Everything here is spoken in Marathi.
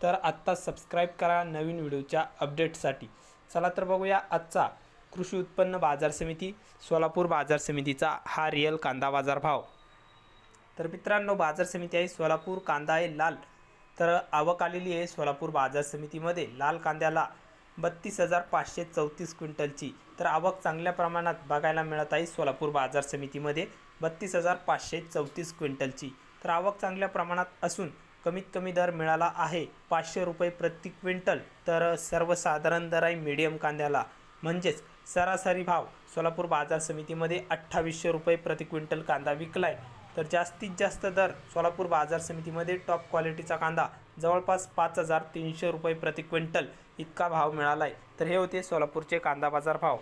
तर आत्ता सबस्क्राईब करा नवीन व्हिडिओच्या अपडेटसाठी चला तर बघूया आजचा कृषी उत्पन्न बाजार समिती सोलापूर बाजार समितीचा हा रिअल कांदा बाजार भाव तर मित्रांनो बाजार समिती आहे सोलापूर कांदा आहे लाल. तर आवक आलेली आहे सोलापूर बाजार समितीमध्ये. लाल कांद्याला बत्तीस हजार पाचशे चौतीस क्विंटलची. तर आवक चांगल्या प्रमाणात बघायला मिळत आहे सोलापूर बाजार समितीमध्ये बत्तीस हजार पाचशे चौतीस क्विंटलची. तर आवक चांगल्या प्रमाणात असून कमीत कमी दर मिळाला आहे. पाचशे रुपये प्रति क्विंटल. तर सर्वसाधारण दर आहे मीडियम कांद्याला. म्हणजेच सरासरी भाव सोलापूर बाजार समितीमध्ये अठ्ठावीसशे रुपये प्रति क्विंटल कांदा विकलाय. तर जास्तीत जास्त दर सोलापूर बाजार समितीमध्ये टॉप क्वालिटीचा कांदा जवळपास पाच हजार तीनशे रुपये प्रति क्विंटल इतका भाव मिळाला आहे तर हे होते सोलापूरचे कांदा बाजार भाव.